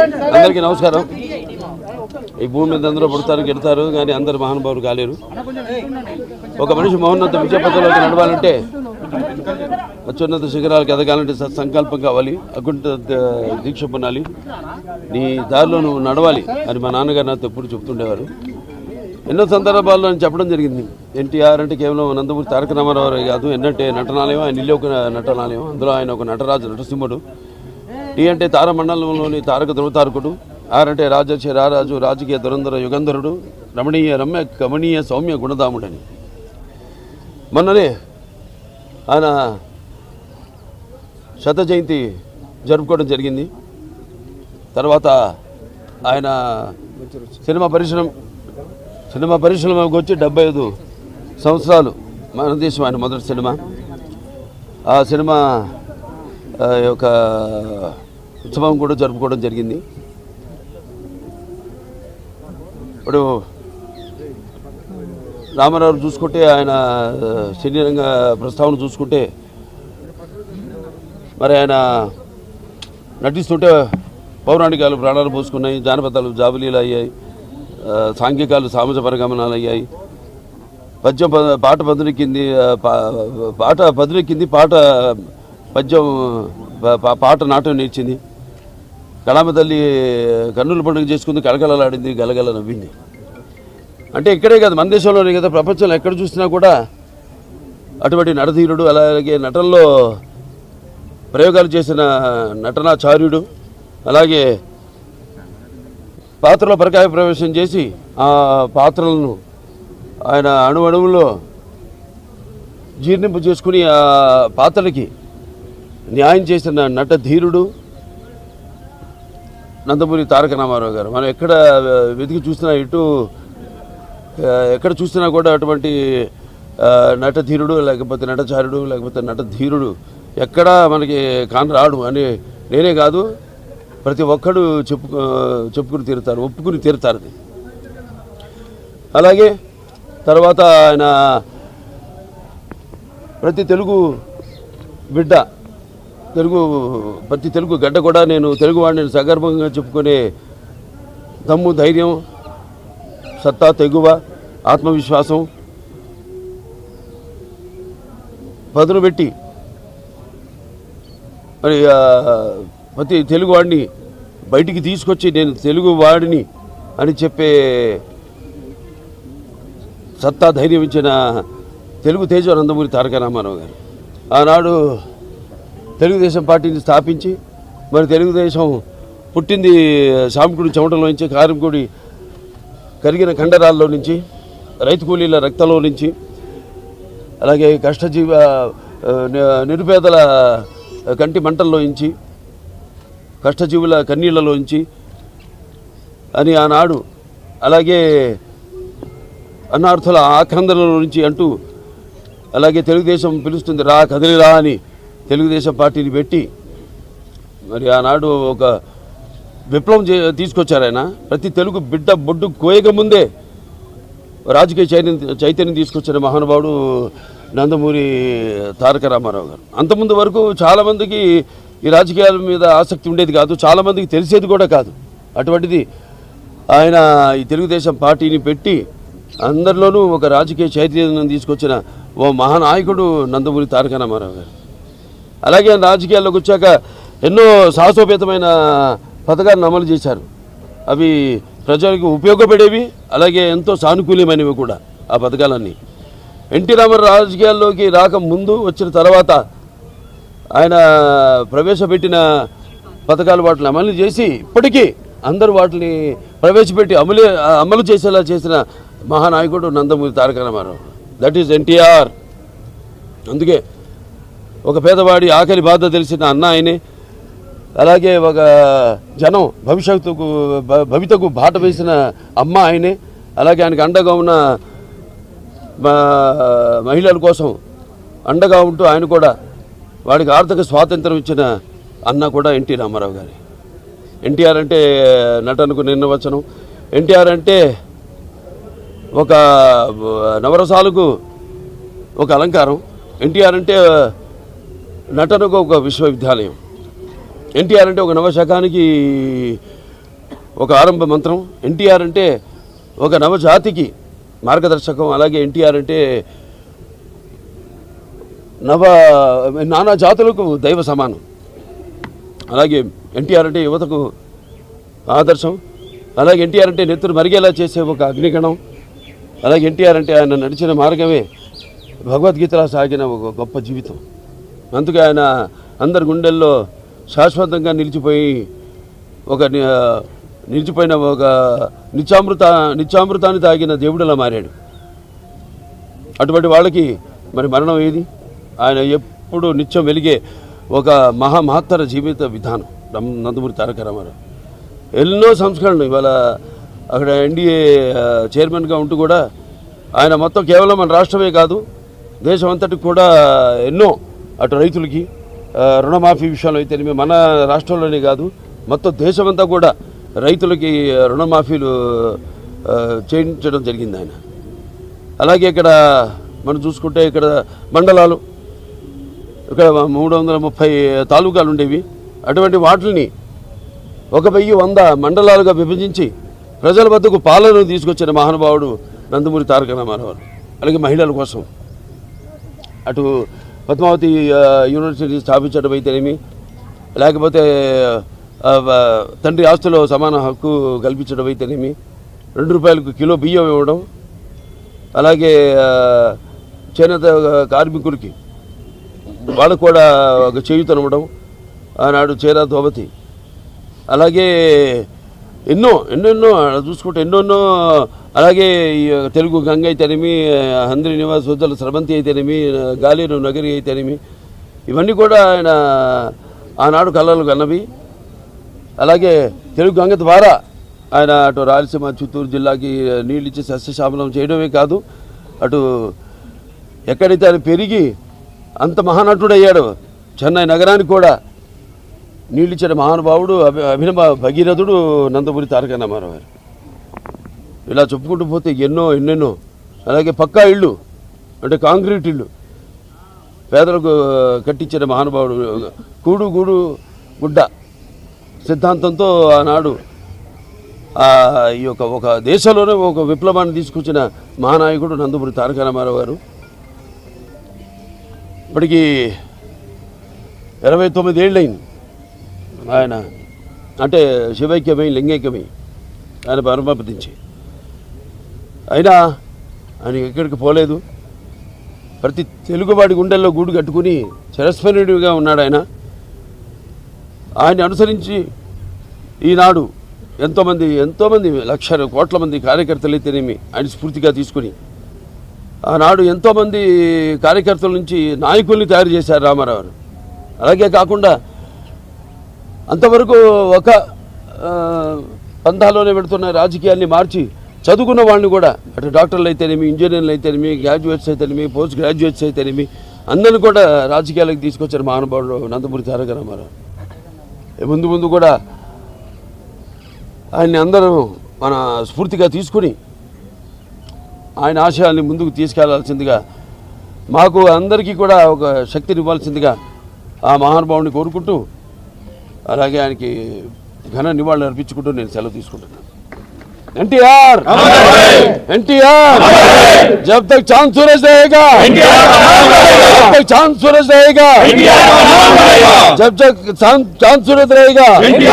అందరికీ నమస్కారం. ఈ భూమి మీద అందరూ పుడతారు గెడతారు కానీ అందరు మహానుభావులు కాలేరు. ఒక మనిషి మహోన్నత విజయపథంలోకి నడవాలంటే అత్యున్నత శిఖరాలకు ఎదగాలంటే సత్సంకల్పం కావాలి అకుంఠ దీక్ష పొందాలి. నీ దారిలో నువ్వు నడవాలి అని మా నాన్నగారు నాతో ఎప్పుడు చెప్తుండేవారు. ఎన్నో సందర్భాల్లో నేను చెప్పడం జరిగింది. ఎన్టీఆర్ అంటే కేవలం నందమూరి తారక రామారావు కాదు ఎన్నంటే నటనాలయం ఆయన ఇల్లు ఒక నటనాలయం అందులో ఆయన ఒక నటరాజు నటసింహుడు. టీ అంటే తారమండలంలోని తారక ధృవతారకుడు ఆర్ అంటే రారాజు రాజకీయ దురంధర యుగంధరుడు రమణీయ రమ్య కమనీయ సౌమ్య గుణదాముడని మొన్ననే ఆయన శత జయంతి జరుపుకోవడం జరిగింది. తర్వాత ఆయన సినిమా పరిశ్రమ సినిమా పరిశ్రమకు వచ్చి డెబ్బై ఐదు సంవత్సరాలు మన దేశం ఆయన మొదటి సినిమా. ఆ సినిమా యొక్క ఉత్సవం కూడా జరుపుకోవడం జరిగింది. ఇప్పుడు రామారావు చూసుకుంటే ఆయన శరీరంగ ప్రస్తావన చూసుకుంటే మరి ఆయన నటిస్తుంటే పౌరాణికాలు ప్రాణాలు పోసుకున్నాయి జానపదాలు జాబులీలు అయ్యాయి సాంఘికాలు సామాజిక పరిగమనాలు అయ్యాయి. పద్యం పాట పదునెక్కింది పాట పదునెక్కింది పాట పద్యం పా- పాట నాటం నేర్చింది. కళామ తల్లి కన్నుల పండుగ చేసుకుంది కళకళలాడింది గలగల నవ్వింది. అంటే ఇక్కడే కాదు మన దేశంలోనే కదా ప్రపంచంలో ఎక్కడ చూసినా కూడా అటువంటి నటధీరుడు అలాగే నటనలో ప్రయోగాలు చేసిన నటనాచార్యుడు అలాగే పాత్రలో పరకాయ ప్రవేశం చేసి ఆ పాత్రలను ఆయన అణువణువులో జీర్ణింపు చేసుకుని ఆ పాత్రలకి న్యాయం చేసిన నట ధీరుడు నందమూరి తారక రామారావు గారు. మనం ఎక్కడ వెతికి చూసినా ఇటు ఎక్కడ చూసినా కూడా అటువంటి నటధీరుడు లేకపోతే నటచారుడు లేకపోతే నటధీరుడు ఎక్కడా మనకి కానరాడు అని నేనే కాదు ప్రతి ఒక్కడు చెప్పు చెప్పుకుని తీరుతారు ఒప్పుకుని తీరుతారు అది. అలాగే తర్వాత ఆయన ప్రతి తెలుగు బిడ్డ తెలుగు ప్రతి తెలుగు గడ్డ కూడా నేను తెలుగువాడిని వాడిని సగర్భంగా చెప్పుకునే దమ్ము ధైర్యం సత్తా తెగువ ఆత్మవిశ్వాసం పదును పెట్టి మరి ప్రతి ప్రతి తెలుగువాడిని బయటికి తీసుకొచ్చి నేను తెలుగు వాడిని అని చెప్పే సత్తా ధైర్యం ఇచ్చిన తెలుగు తేజ నందమూరి తారక రామారావు గారు. ఆనాడు తెలుగుదేశం పార్టీని స్థాపించి మరి తెలుగుదేశం పుట్టింది సామికుడి చెమటలో నుంచి కారంకుడి కరిగిన కండరాల్లో నుంచి రైతు కూలీల రక్తంలో నుంచి అలాగే కష్టజీవ నిరుపేదల కంటి మంటల్లో నుంచి కష్టజీవుల కన్నీళ్ళలో నుంచి అని ఆనాడు అలాగే అన్నార్థుల ఆక్రందనలో నుంచి అంటూ అలాగే తెలుగుదేశం పిలుస్తుంది రా కదిలిరా అని తెలుగుదేశం పార్టీని పెట్టి మరి ఆనాడు ఒక విప్లవం చే తీసుకొచ్చారు ఆయన. ప్రతి తెలుగు బిడ్డ బొడ్డు కోయక ముందే రాజకీయ చైతన్యం చైతన్యం తీసుకొచ్చిన మహానుభావుడు నందమూరి తారక రామారావు గారు. అంతకుముందు వరకు చాలామందికి ఈ రాజకీయాల మీద ఆసక్తి ఉండేది కాదు. చాలామందికి తెలిసేది కూడా కాదు. అటువంటిది ఆయన ఈ తెలుగుదేశం పార్టీని పెట్టి అందరిలోనూ ఒక రాజకీయ చైతన్యం తీసుకొచ్చిన ఓ మహానాయకుడు నందమూరి తారక రామారావు గారు. అలాగే రాజకీయాల్లోకి వచ్చాక ఎన్నో సాహసోపేతమైన పథకాలను అమలు చేశారు. అవి ప్రజలకు ఉపయోగపడేవి అలాగే ఎంతో సానుకూల్యమైనవి కూడా ఆ పథకాలన్నీ. ఎన్టీ రామారావు రాజకీయాల్లోకి రాక ముందు వచ్చిన తర్వాత ఆయన ప్రవేశపెట్టిన పథకాలు వాటిని అమలు చేసి ఇప్పటికీ అందరూ వాటిని ప్రవేశపెట్టి అమలు అమలు చేసేలా చేసిన మహానాయకుడు Nandamuri Taraka Rama Rao. That is NTR అందుకే ఒక పేదవాడి ఆకలి బాధ తెలిసిన అన్న ఆయనే. అలాగే ఒక జనం భవిష్యత్తుకు భవితకు బాట వేసిన అమ్మ ఆయనే. అలాగే ఆయనకు అండగా ఉన్న మా- మహిళల కోసం అండగా ఉంటూ ఆయన కూడా వాడికి ఆర్థిక స్వాతంత్రం ఇచ్చిన అన్న కూడా ఎన్టీ రామారావు గారి. ఎన్టీఆర్ అంటే నటనకు నిర్ణవచనం ఎన్టీఆర్ అంటే ఒక నవరసాలకు ఒక అలంకారం. ఎన్టీఆర్ అంటే నటనకు ఒక విశ్వవిద్యాలయం. ఎన్టీఆర్ అంటే ఒక నవశకానికి ఒక ఆరంభ మంత్రం. ఎన్టీఆర్ అంటే ఒక నవజాతికి మార్గదర్శకం. అలాగే ఎన్టీఆర్ అంటే నవ నానా జాతులకు దైవ సమానం. అలాగే ఎన్టీఆర్ అంటే యువతకు ఆదర్శం. అలాగే ఎన్టీఆర్ అంటే నెత్తురు మరిగేలా చేసే ఒక అగ్నిగణం. అలాగే ఎన్టీఆర్ అంటే ఆయన నడిచిన మార్గమే భగవద్గీతలా సాగిన ఒక గొప్ప జీవితం. అందుకే ఆయన అందరి గుండెల్లో శాశ్వతంగా నిలిచిపోయి ఒక నిలిచిపోయిన ఒక నిత్యామృత నిత్యామృతాన్ని తాగిన దేవుడిలా మారాడు. అటువంటి వాళ్ళకి మరి మరణం ఏది? ఆయన ఎప్పుడు నిత్యం వెలిగే ఒక మహా మహత్తర జీవిత విధానం. నందమూరి తారక రామారావు. ఎన్నో సంస్కరణలు ఇవాళ అక్కడ ఎన్డీఏ చైర్మన్గా ఉంటూ కూడా ఆయన మొత్తం కేవలం మన రాష్ట్రమే కాదు దేశం అంతటికి కూడా ఎన్నో అటు రైతులకి రుణమాఫీ విషయంలో అయితే మన రాష్ట్రంలోనే కాదు మొత్తం దేశమంతా కూడా రైతులకి రుణమాఫీలు చేయించడం జరిగింది ఆయన. అలాగే ఇక్కడ మనం చూసుకుంటే ఇక్కడ మండలాలు ఇక్కడ మూడు వందల ముప్పై తాలూకాలు ఉండేవి. అటువంటి వాటిని ఒక వెయ్యి వంద మండలాలుగా విభజించి ప్రజల వద్దకు పాలన తీసుకొచ్చిన మహానుభావుడు నందమూరి తారక రామారావు. అలాగే మహిళల కోసం అటు పద్మావతి యూనివర్సిటీ స్థాపించడం అయితేనేమి? లేకపోతే తండ్రి ఆస్తులో సమాన హక్కు కల్పించడం అయితేనేమి? రెండు రూపాయలకు కిలో బియ్యం ఇవ్వడం అలాగే చేనేత కార్మికులకి వాళ్ళకు కూడా ఒక చేయుతనవ్వడం ఆనాడు చేరా దోపతి అలాగే ఎన్నో ఎన్నెన్నో చూసుకుంటే ఎన్నెన్నో అలాగే తెలుగు గంగ అయితేనేమి హంద్రి నివాస్ వద్దల స్రవంతి అయితేనేమి గాలేరు నగరి అయితేనేమి ఇవన్నీ కూడా ఆయన ఆనాడు కళలు కన్నవి. అలాగే తెలుగు గంగ ద్వారా ఆయన అటు రాయలసీమ చిత్తూరు జిల్లాకి నీళ్ళు ఇచ్చి సస్యశామలం చేయడమే కాదు అటు ఎక్కడైతే ఆయన పెరిగి అంత మహానటుడయ్యాడు చెన్నై నగరానికి కూడా నీళ్ళిచ్చిన మహానుభావుడు అభి అభినవ భగీరథుడు నందపురి తారక రామారావు గారు. ఇలా చెప్పుకుంటూ పోతే ఎన్నో ఎన్నెన్నో. అలాగే పక్కా ఇళ్ళు అంటే కాంక్రీట్ ఇళ్ళు. పేదలకు కట్టించిన మహానుభావుడు కూడు గూడు గుడ్డ. సిద్ధాంతంతో ఆనాడు ఆ, ఈ యొక్క ఒక దేశంలోనే ఒక విప్లవాన్ని తీసుకొచ్చిన మహానాయకుడు నందమూరి తారక రామారావు గారు. ఇప్పటికీ ఇరవై తొమ్మిది ఏళ్ళైంది ఆయన అంటే శివైక్యమై లింగైక్యమై ఆయన పరమపదించి. అయినా ఆయన ఎక్కడికి పోలేదు. ప్రతి తెలుగువాడి గుండెల్లో గూడు కట్టుకుని చిరస్మరణీయుడిగా ఉన్నాడు ఆయన. ఆయన అనుసరించి ఈనాడు ఎంతోమంది ఎంతోమంది లక్ష కోట్ల మంది కార్యకర్తలు అయితేనేమి ఆయన స్ఫూర్తిగా తీసుకుని ఆనాడు ఎంతోమంది కార్యకర్తల నుంచి నాయకుల్ని తయారు చేశారు రామారావు అలాగే కాకుండా అంతవరకు ఒక పంథాలోనే పెడుతున్న రాజకీయాల్ని మార్చి చదువుకున్న వాళ్ళని కూడా అటు డాక్టర్లు అయితేనేమి ఇంజనీర్లు అయితేనేమి గ్రాడ్యుయేట్స్ అయితేనేమి పోస్ట్ గ్రాడ్యుయేట్స్ అయితేనేమి అందరిని కూడా రాజకీయాలకు తీసుకొచ్చారు మహానుభావుడు నందమూరి తారక రామారావు. ముందు ముందు కూడా ఆయన్ని అందరూ మన స్ఫూర్తిగా తీసుకుని ఆయన ఆశయాల్ని ముందుకు తీసుకెళ్ళాల్సిందిగా మాకు అందరికీ కూడా ఒక శక్తిని ఇవ్వాల్సిందిగా ఆ మహానుభావుని కోరుకుంటూ అలాగే ఆయనకి ఘన నివాళులు అర్పించుకుంటూ నేను సెలవు తీసుకుంటున్నాను ఎన్టీఆర్ ఎన్టీఆర్ जब तक चांद सूरज रहेगा जब तक चांद सूरज रहेगा जब तक चांद चांद सूरज रहेगा